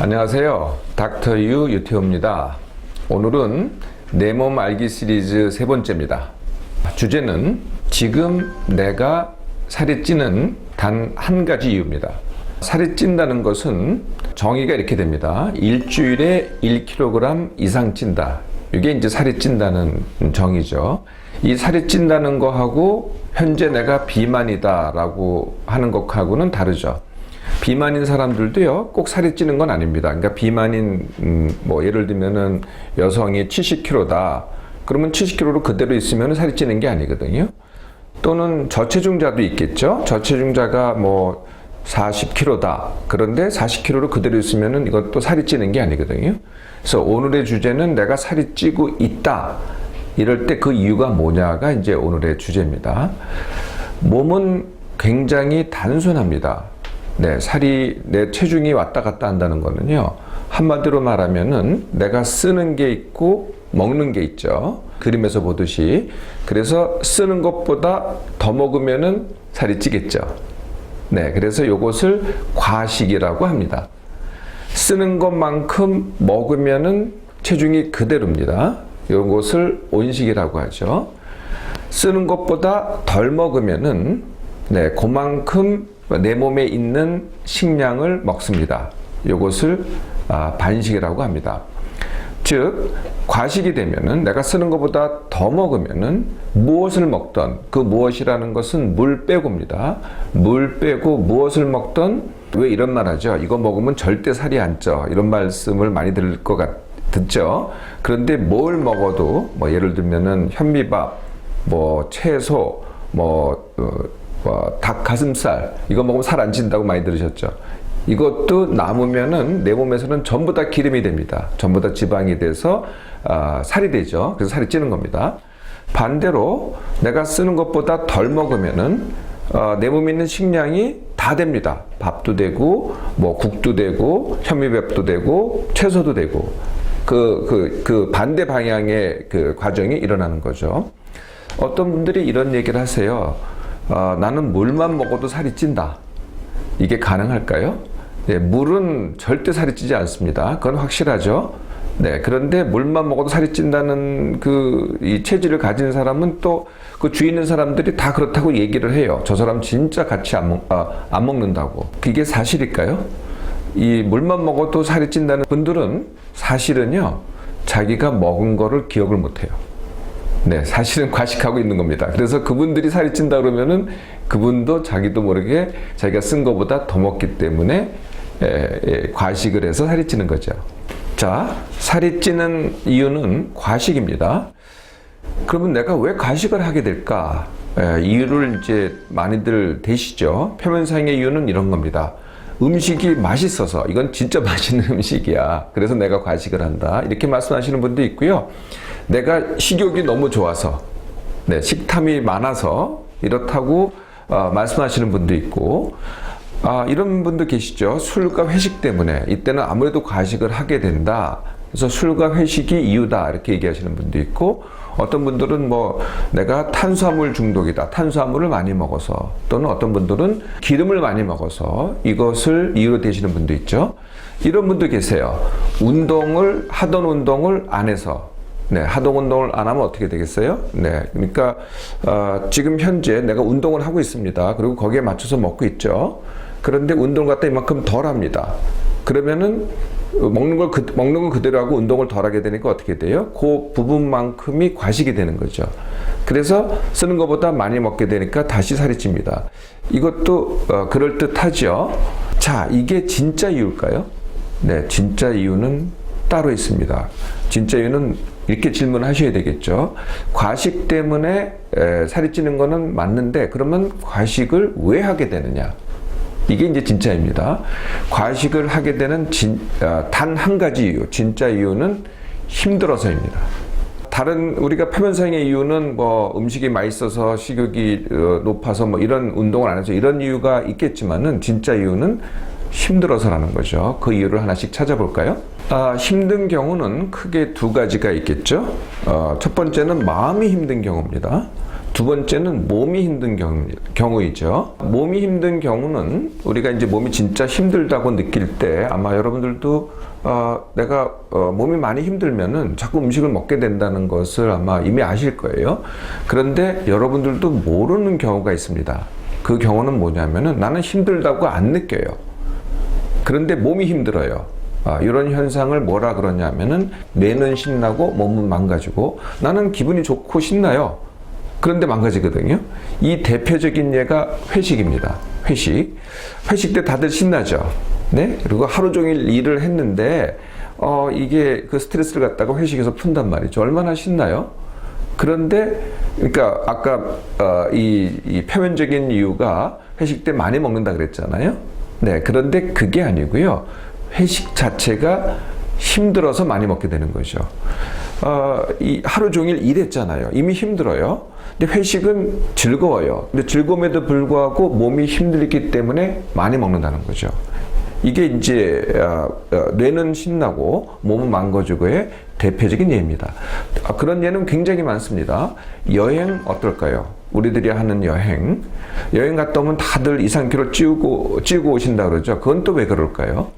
안녕하세요. 닥터 유 유태호입니다. 오늘은 내 몸 알기 시리즈 세 번째입니다. 주제는 지금 내가 살이 찌는 단 한 가지 이유입니다. 살이 찐다는 것은 정의가 이렇게 됩니다. 일주일에 1kg 이상 찐다. 이게 이제 살이 찐다는 정의죠. 이 살이 찐다는 거하고 현재 내가 비만이다라고 하는 것하고는 다르죠. 비만인 사람들도요 꼭 살이 찌는 건 아닙니다. 그러니까 비만인 음, 뭐 예를 들면은 여성이 70kg다. 그러면 70kg로 그대로 있으면 살이 찌는 게 아니거든요. 또는 저체중자도 있겠죠. 저체중자가 뭐 40kg다. 그런데 40kg로 그대로 있으면은 이것도 살이 찌는 게 아니거든요. 그래서 오늘의 주제는 내가 살이 찌고 있다. 이럴 때 그 이유가 뭐냐가 이제 오늘의 주제입니다. 몸은 굉장히 단순합니다. 네, 살이 내 체중이 왔다 갔다 한다는 거는요. 한마디로 말하면은 내가 쓰는 게 있고 먹는 게 있죠. 그림에서 보듯이. 그래서 쓰는 것보다 더 먹으면은 살이 찌겠죠. 네, 그래서 이것을 과식이라고 합니다. 쓰는 것만큼 먹으면은 체중이 그대로입니다. 이것을 온식이라고 하죠. 쓰는 것보다 덜 먹으면은 네, 그만큼 내 몸에 있는 식량을 먹습니다. 이것을 아, 반식이라고 합니다. 즉 과식이 되면은 내가 쓰는 것보다 더 먹으면은 무엇을 먹던 그 무엇이라는 것은 물 빼고입니다. 물 빼고 무엇을 먹던 왜 이런 말 하죠? 이거 먹으면 절대 살이 안 쪄. 이런 말씀을 많이 들을 것 같, 듣죠? 그런데 뭘 먹어도 뭐 예를 들면은 현미밥, 뭐 채소, 뭐, 어, 뭐 닭 가슴살 이거 먹으면 살 안 찐다고 많이 들으셨죠? 이것도 남으면은 내 몸에서는 전부 다 기름이 됩니다. 전부 다 지방이 돼서 아, 살이 되죠. 그래서 살이 찌는 겁니다. 반대로 내가 쓰는 것보다 덜 먹으면은 어, 내 몸에 있는 식량이 다 됩니다. 밥도 되고 뭐 국도 되고 현미밥도 되고 채소도 되고 그, 그, 그 반대 방향의 그 과정이 일어나는 거죠. 어떤 분들이 이런 얘기를 하세요. 어, 나는 물만 먹어도 살이 찐다. 이게 가능할까요? 네, 물은 절대 살이 찌지 않습니다. 그건 확실하죠. 네, 그런데 물만 먹어도 살이 찐다는 그 이 체질을 가진 사람은 또 그 주위 있는 사람들이 다 그렇다고 얘기를 해요. 저 사람 진짜 같이 안, 먹, 아, 안 먹는다고. 그게 사실일까요? 이 물만 먹어도 살이 찐다는 분들은 사실은요, 자기가 먹은 거를 기억을 못 해요. 네, 사실은 과식하고 있는 겁니다. 그래서 그분들이 살이 찐다 그러면은 그분도 자기도 모르게 자기가 쓴 것보다 더 먹기 때문에 에, 에, 과식을 해서 살이 찌는 거죠. 자, 살이 찌는 이유는 과식입니다. 그러면 내가 왜 과식을 하게 될까? 에, 이유를 이제 많이들 되시죠. 표면상의 이유는 이런 겁니다. 음식이 맛있어서 이건 진짜 맛있는 음식이야. 그래서 내가 과식을 한다. 이렇게 말씀하시는 분도 있고요. 내가 식욕이 너무 좋아서 네, 식탐이 많아서 이렇다고 어, 말씀하시는 분도 있고 아, 이런 분도 계시죠. 술과 회식 때문에 이때는 아무래도 과식을 하게 된다. 그래서 술과 회식이 이유다 이렇게 얘기하시는 분도 있고 어떤 분들은 뭐 내가 탄수화물 중독이다. 탄수화물을 많이 먹어서 또는 어떤 분들은 기름을 많이 먹어서 이것을 이유로 되시는 분도 있죠. 이런 분도 계세요. 운동을 하던 운동을 안 해서 네, 하동 운동을 안 하면 어떻게 되겠어요? 네, 그러니까 어, 지금 현재 내가 운동을 하고 있습니다. 그리고 거기에 맞춰서 먹고 있죠. 그런데 운동 갖다 이만큼 덜 합니다. 그러면은 먹는 걸 그, 먹는 건 그대로 하고 운동을 덜 하게 되니까 어떻게 돼요? 그 부분만큼이 과식이 되는 거죠. 그래서 쓰는 것보다 많이 먹게 되니까 다시 살이 찝니다. 이것도 어, 그럴 듯하죠. 자, 이게 진짜 이유일까요? 네, 진짜 이유는 따로 있습니다. 진짜 이유는 이렇게 질문하셔야 되겠죠. 과식 때문에 에, 살이 찌는 거는 맞는데 그러면 과식을 왜 하게 되느냐? 이게 이제 진짜입니다. 과식을 하게 되는 아, 단한 가지 이유, 진짜 이유는 힘들어서입니다. 다른 우리가 표면상의 이유는 뭐 음식이 맛있어서 식욕이 어, 높아서 뭐 이런 운동을 안 해서 이런 이유가 있겠지만은 진짜 이유는 힘들어서라는 거죠. 그 이유를 하나씩 찾아볼까요? 아, 힘든 경우는 크게 두 가지가 있겠죠. 어, 첫 번째는 마음이 힘든 경우입니다. 두 번째는 몸이 힘든 경우, 경우이죠. 몸이 힘든 경우는 우리가 이제 몸이 진짜 힘들다고 느낄 때 아마 여러분들도 어, 내가 어, 몸이 많이 힘들면은 자꾸 음식을 먹게 된다는 것을 아마 이미 아실 거예요. 그런데 여러분들도 모르는 경우가 있습니다. 그 경우는 뭐냐면은 나는 힘들다고 안 느껴요. 그런데 몸이 힘들어요. 아, 이런 현상을 뭐라 그러냐면은 뇌는 신나고 몸은 망가지고 나는 기분이 좋고 신나요. 그런데 망가지거든요. 이 대표적인 예가 회식입니다. 회식. 회식 때 다들 신나죠. 네? 그리고 하루 종일 일을 했는데 어, 이게 그 스트레스를 갖다가 회식에서 푼단 말이죠. 얼마나 신나요? 그런데 그러니까 아까 어, 이, 이 표면적인 이유가 회식 때 많이 먹는다 그랬잖아요. 네, 그런데 그게 아니고요. 회식 자체가 힘들어서 많이 먹게 되는 거죠. 어, 이 하루 종일 일했잖아요. 이미 힘들어요. 근데 회식은 즐거워요. 근데 즐거움에도 불구하고 몸이 힘들기 때문에 많이 먹는다는 거죠. 이게 이제 어, 어, 뇌는 신나고 몸은 망가지고의 대표적인 예입니다. 아, 그런 예는 굉장히 많습니다. 여행 어떨까요? 우리들이 하는 여행, 여행 갔다 오면 다들 2, 3kg 찌우고 찌우고 오신다 그러죠. 그건 또 왜 그럴까요?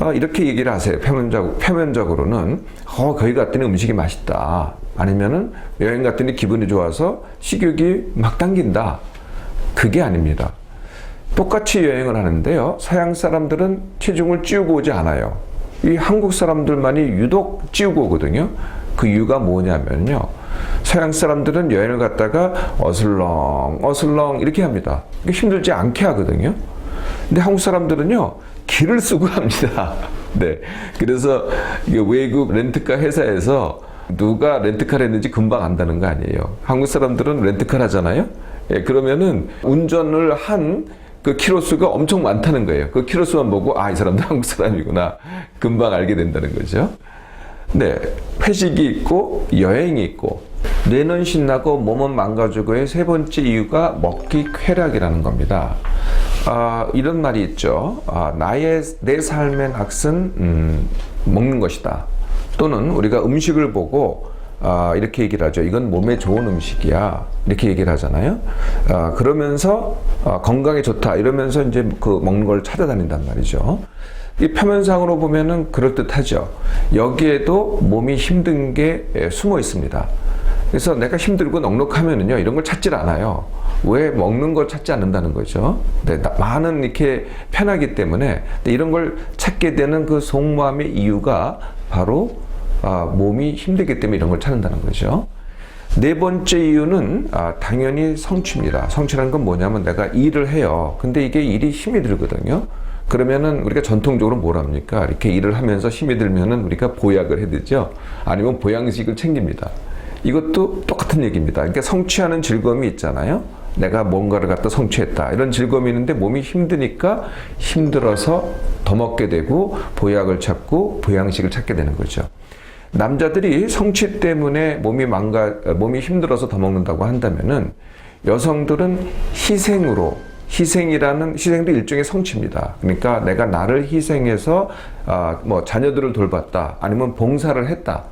아, 이렇게 얘기를 하세요. 표면적, 표면적으로는 어, 거기 갔더니 음식이 맛있다. 아니면은 여행 갔더니 기분이 좋아서 식욕이 막 당긴다. 그게 아닙니다. 똑같이 여행을 하는데요. 서양 사람들은 체중을 찌우고 오지 않아요. 이 한국 사람들만이 유독 찌우고 오거든요. 그 이유가 뭐냐면요. 서양 사람들은 여행을 갔다가 어슬렁, 어슬렁 이렇게 합니다. 힘들지 않게 하거든요. 근데 한국 사람들은요, 길을 쓰고 합니다. 네. 그래서 외국 렌트카 회사에서 누가 렌트카를 했는지 금방 안다는 거 아니에요. 한국 사람들은 렌트카를 하잖아요. 예, 그러면은 운전을 한 그 키로수가 엄청 많다는 거예요. 그 키로수만 보고 아, 이 사람도 한국 사람이구나. 금방 알게 된다는 거죠. 네. 회식이 있고 여행이 있고 뇌는 신나고 몸은 망가지고의 세 번째 이유가 먹기 쾌락이라는 겁니다. 아, 이런 말이 있죠. 아, 나의 내 삶의 값은 음, 먹는 것이다. 또는 우리가 음식을 보고 아, 이렇게 얘기를 하죠. 이건 몸에 좋은 음식이야. 이렇게 얘기를 하잖아요. 아, 그러면서 아, 건강에 좋다. 이러면서 이제 그 먹는 걸 찾아다닌단 말이죠. 이 표면상으로 보면은 그럴듯하죠. 여기에도 몸이 힘든 게 예, 숨어 있습니다. 그래서 내가 힘들고 넉넉하면은요, 이런 걸 찾질 않아요. 왜 먹는 걸 찾지 않는다는 거죠. 네, 나- 많은 이렇게 편하기 때문에 이런 걸 찾게 되는 그 속마음의 이유가 바로 아, 몸이 힘들기 때문에 이런 걸 찾는다는 거죠. 네 번째 이유는 아, 당연히 성취입니다. 성취라는 건 뭐냐면 내가 일을 해요. 근데 이게 일이 힘이 들거든요. 그러면은 우리가 전통적으로 뭘 합니까? 이렇게 일을 하면서 힘이 들면은 우리가 보약을 해 드죠. 아니면 보양식을 챙깁니다. 이것도 똑같은 얘기입니다. 그러니까 성취하는 즐거움이 있잖아요. 내가 뭔가를 갖다 성취했다. 이런 즐거움이 있는데 몸이 힘드니까 힘들어서 더 먹게 되고 보약을 찾고 보양식을 찾게 되는 거죠. 남자들이 성취 때문에 몸이 망가 몸이 힘들어서 더 먹는다고 한다면은 여성들은 희생으로 희생이라는 희생도 일종의 성취입니다. 그러니까 내가 나를 희생해서 아, 뭐 자녀들을 돌봤다 아니면 봉사를 했다.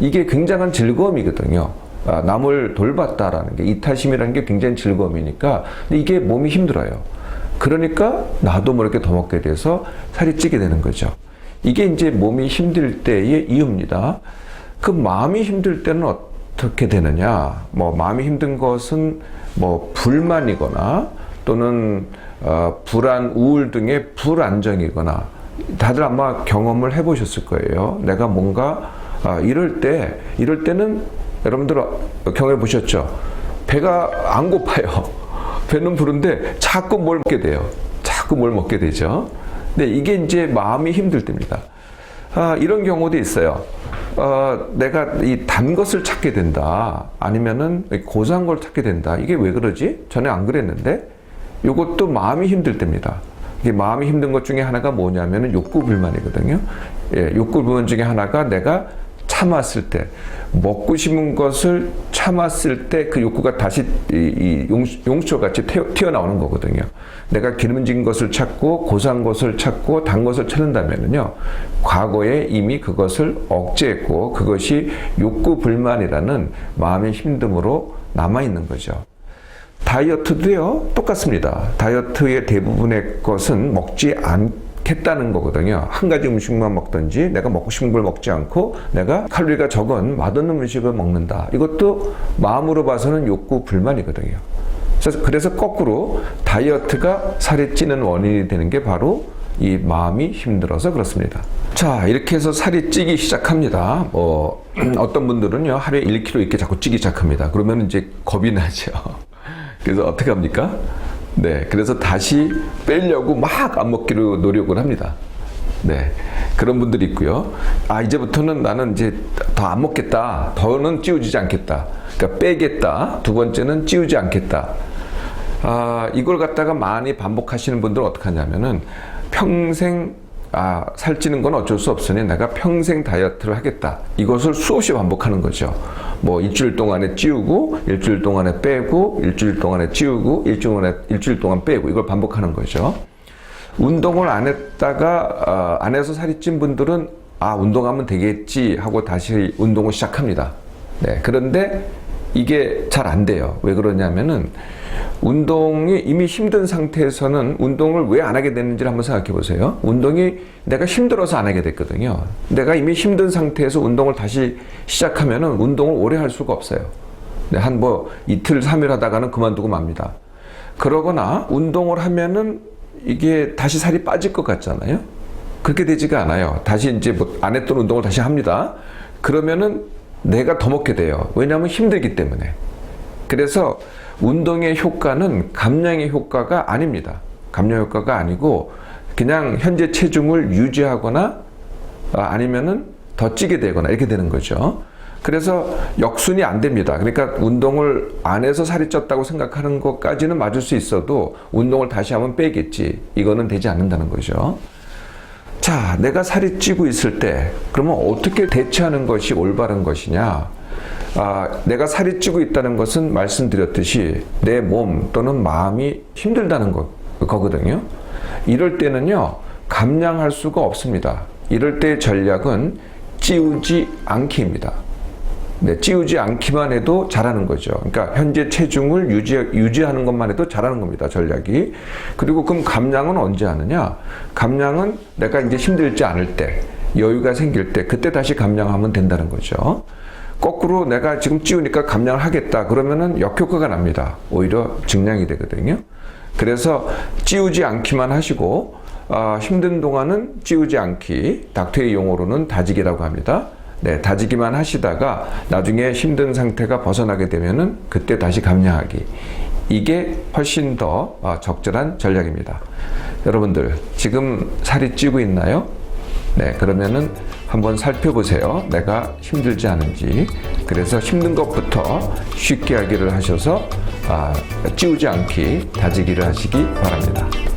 이게 굉장한 즐거움이거든요. 아, 남을 돌봤다라는 게 이타심이라는 게 굉장히 즐거움이니까 이게 몸이 힘들어요. 그러니까 나도 모르게 더 먹게 돼서 살이 찌게 되는 거죠. 이게 이제 몸이 힘들 때의 이유입니다. 그 마음이 힘들 때는 어떻게 되느냐? 뭐 마음이 힘든 것은 뭐 불만이거나 또는 어, 불안, 우울 등의 불안정이거나 다들 아마 경험을 해보셨을 거예요. 내가 뭔가 아, 이럴 때 이럴 때는 여러분들 경험해 보셨죠? 배가 안 고파요. 배는 부른데 자꾸 뭘 먹게 돼요. 자꾸 뭘 먹게 되죠. 근데 이게 이제 마음이 힘들 때입니다. 아, 이런 경우도 있어요. 어, 내가 이 단 것을 찾게 된다. 아니면은 고소한 걸 찾게 된다. 이게 왜 그러지? 전에 안 그랬는데 이것도 마음이 힘들 때입니다. 이게 마음이 힘든 것 중에 하나가 뭐냐면은 욕구 불만이거든요. 예, 욕구 불만 중에 하나가 내가 참았을 때 먹고 싶은 것을 참았을 때 그 욕구가 다시 이, 이 용수, 같이 튀어나오는 거거든요. 내가 기름진 것을 찾고 고소한 것을 찾고 단 것을 찾는다면요. 과거에 이미 그것을 억제했고 그것이 욕구 불만이라는 마음의 힘듦으로 남아 있는 거죠. 다이어트도요 똑같습니다. 다이어트의 대부분의 것은 먹지 않 겠다는 거거든요. 한 가지 음식만 먹든지 내가 먹고 싶은 걸 먹지 않고 내가 칼로리가 적은 맛없는 음식을 먹는다. 이것도 마음으로 봐서는 욕구 불만이거든요. 그래서, 그래서 거꾸로 다이어트가 살이 찌는 원인이 되는 게 바로 이 마음이 힘들어서 그렇습니다. 자, 이렇게 해서 살이 찌기 시작합니다. 뭐, 어떤 분들은요, 하루에 1kg 이렇게 자꾸 찌기 시작합니다. 그러면 이제 겁이 나죠. 그래서 어떻게 합니까? 네, 그래서 다시 빼려고 막 안 먹기로 노력을 합니다. 네, 그런 분들이 있고요. 아, 이제부터는 나는 이제 더 안 먹겠다. 더는 찌우지 않겠다. 그러니까 빼겠다. 두 번째는 찌우지 않겠다. 아, 이걸 갖다가 많이 반복하시는 분들은 어떻게 하냐면은 평생 아, 살찌는 건 어쩔 수 없으니 내가 평생 다이어트를 하겠다. 이것을 수없이 반복하는 거죠. 뭐 일주일 동안에 찌우고, 일주일 동안에 빼고, 일주일 동안에 찌우고, 일주일 동안에 일주일 동안 빼고 이걸 반복하는 거죠. 운동을 안 했다가 어, 안 해서 살이 찐 분들은 아 운동하면 되겠지 하고 다시 운동을 시작합니다. 네, 그런데 이게 잘 안 돼요. 왜 그러냐면은 운동이 이미 힘든 상태에서는 운동을 왜 안 하게 되는지를 한번 생각해 보세요. 운동이 내가 힘들어서 안 하게 됐거든요. 내가 이미 힘든 상태에서 운동을 다시 시작하면은 운동을 오래 할 수가 없어요. 네, 한뭐 이틀, 삼일 하다가는 그만두고 맙니다. 그러거나 운동을 하면은 이게 다시 살이 빠질 것 같잖아요. 그렇게 되지가 않아요. 다시 이제 뭐 안 했던 운동을 다시 합니다. 그러면은 내가 더 먹게 돼요. 왜냐하면 힘들기 때문에. 그래서 운동의 효과는 감량의 효과가 아닙니다. 감량 효과가 아니고 그냥 현재 체중을 유지하거나 아, 아니면은 더 찌게 되거나 이렇게 되는 거죠. 그래서 역순이 안 됩니다. 그러니까 운동을 안 해서 살이 쪘다고 생각하는 것까지는 맞을 수 있어도 운동을 다시 하면 빼겠지. 이거는 되지 않는다는 거죠. 자, 내가 살이 찌고 있을 때, 그러면 어떻게 대처하는 것이 올바른 것이냐? 아, 내가 살이 찌고 있다는 것은 말씀드렸듯이 내 몸 또는 마음이 힘들다는 거, 거거든요. 이럴 때는요, 감량할 수가 없습니다. 이럴 때 전략은 찌우지 않기입니다. 네, 찌우지 않기만 해도 잘하는 거죠. 그러니까 현재 체중을 유지, 유지하는 것만 해도 잘하는 겁니다. 전략이. 그리고 그럼 감량은 언제 하느냐? 감량은 내가 이제 힘들지 않을 때, 여유가 생길 때, 그때 다시 감량하면 된다는 거죠. 거꾸로 내가 지금 찌우니까 감량을 하겠다. 그러면은 역효과가 납니다. 오히려 증량이 되거든요. 그래서 찌우지 않기만 하시고, 아, 힘든 동안은 찌우지 않기, 닥터의 용어로는 다지기라고 합니다. 네, 다지기만 하시다가 나중에 힘든 상태가 벗어나게 되면은 그때 다시 감량하기. 이게 훨씬 더 어, 적절한 전략입니다. 여러분들, 지금 살이 찌고 있나요? 네, 그러면은 한번 살펴보세요. 내가 힘들지 않은지. 그래서 힘든 것부터 쉽게 하기를 하셔서 아, 찌우지 않기, 다지기를 하시기 바랍니다.